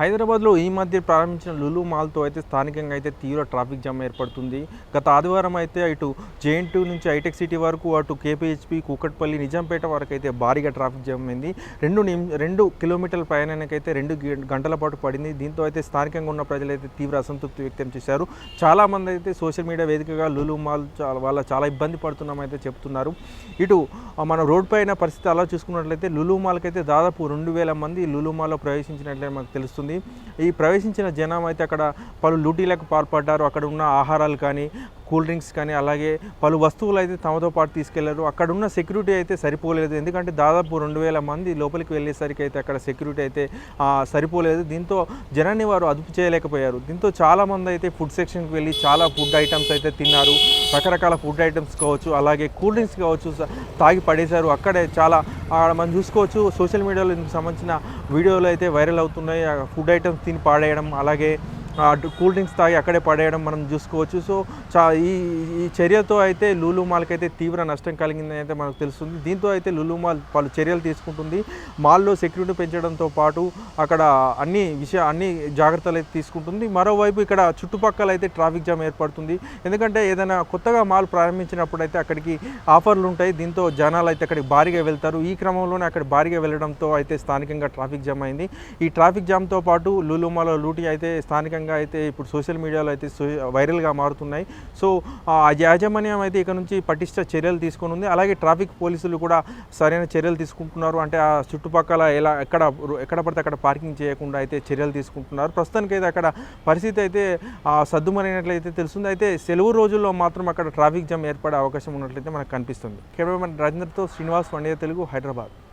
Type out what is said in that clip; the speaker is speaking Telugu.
హైదరాబాద్లో ఈ మధ్య ప్రారంభించిన లులు మాల్తో అయితే స్థానికంగా అయితే తీవ్ర ట్రాఫిక్ జామ్ ఏర్పడుతుంది. గత ఆదివారం అయితే ఇటు జేఎన్టీ నుంచి హైటెక్ సిటీ వరకు అటు కేపీహెచ్పి కూకట్పల్లి నిజాంపేట వరకు అయితే భారీగా ట్రాఫిక్ జామ్ అయింది. రెండు నిమి రెండు కిలోమీటర్ల ప్రయాణానికైతే రెండు గ- గంటల పాటు పడింది. దీంతో అయితే స్థానికంగా ఉన్న ప్రజలైతే తీవ్ర అసంతృప్తి వ్యక్తం చేశారు. చాలామంది అయితే సోషల్ మీడియా వేదికగా లులు మాల్ చాలా వాళ్ళ చాలా ఇబ్బంది పడుతున్నామైతే చెప్తున్నారు. ఇటు మన రోడ్ పైన పరిస్థితి అలా చూసుకున్నట్లయితే లులు మాల్కి అయితే దాదాపు రెండు వేల మంది లులు మాల్లో ప్రవేశించినట్లే మనకు తెలుస్తుంది. ఈ ప్రవేశించిన జనం అయితే అక్కడ పలు లూటీలకు పాల్పడ్డారు. అక్కడ ఉన్న ఆహారాలు కానీ కూల్ డ్రింక్స్ కానీ అలాగే పలు వస్తువులు అయితే తమతో పాటు తీసుకెళ్ళారు. అక్కడ ఉన్న సెక్యూరిటీ అయితే సరిపోలేదు. ఎందుకంటే దాదాపు రెండు వేల మంది లోపలికి వెళ్ళేసరికి అయితే అక్కడ సెక్యూరిటీ అయితే సరిపోలేదు. దీంతో జనాన్ని వారు అదుపు చేయలేకపోయారు. దీంతో చాలామంది అయితే ఫుడ్ సెక్షన్కి వెళ్ళి చాలా ఫుడ్ ఐటమ్స్ అయితే తిన్నారు. రకరకాల ఫుడ్ ఐటమ్స్ కావచ్చు అలాగే కూల్ డ్రింక్స్ కావచ్చు తాగి పడేశారు. అక్కడే చాలా మనం చూసుకోవచ్చు సోషల్ మీడియాలో ఇందుకు సంబంధించిన వీడియోలు అయితే వైరల్ అవుతున్నాయి. ఆ ఫుడ్ ఐటమ్స్ తిని పాడేయడం అలాగే కూల్ డ్రింక్స్ తాగి అక్కడే పడేయడం మనం చూసుకోవచ్చు. సో చా ఈ ఈ చర్యతో అయితే లూలు మాల్కి అయితే తీవ్ర నష్టం కలిగిందని అయితే మనకు తెలుస్తుంది. దీంతో అయితే లూలు మాల్ పలు చర్యలు తీసుకుంటుంది. మాల్లో సెక్యూరిటీ పెంచడంతో పాటు అక్కడ అన్ని విషయ అన్ని జాగ్రత్తలు అయితే తీసుకుంటుంది. మరోవైపు ఇక్కడ చుట్టుపక్కల అయితే ట్రాఫిక్ జామ్ ఏర్పడుతుంది. ఎందుకంటే ఏదైనా కొత్తగా మాల్ ప్రారంభించినప్పుడు అయితే అక్కడికి ఆఫర్లు ఉంటాయి. దీంతో జనాలు అయితే అక్కడికి భారీగా వెళ్తారు. ఈ క్రమంలోనే అక్కడ భారీగా వెళ్ళడంతో అయితే స్థానికంగా ట్రాఫిక్ జామ్ అయింది. ఈ ట్రాఫిక్ జామ్తో పాటు లూలుమాలో లూటీ అయితే స్థానికంగా అయితే ఇప్పుడు సోషల్ మీడియాలో అయితే సో- వైరల్గా మారుతున్నాయి. సో ఆ యాజమాన్యం అయితే ఇక్కడ నుంచి పటిష్ట చర్యలు తీసుకొని ఉంది. అలాగే ట్రాఫిక్ పోలీసులు కూడా సరైన చర్యలు తీసుకుంటున్నారు. అంటే ఆ చుట్టుపక్కల ఎలా ఎక్కడ ఎక్కడ పడితే అక్కడ పార్కింగ్ చేయకుండా అయితే చర్యలు తీసుకుంటున్నారు. ప్రస్తుతానికి అయితే అక్కడ పరిస్థితి అయితే ఆ, తెలుస్తుంది. అయితే సెలవు రోజుల్లో మాత్రం అక్కడ ట్రాఫిక్ జామ్ ఏర్పడే అవకాశం ఉన్నట్లయితే మనకు కనిపిస్తుంది. కేవలం రాజేంద్రతో శ్రీనివాస్ వండే తెలుగు హైదరాబాద్.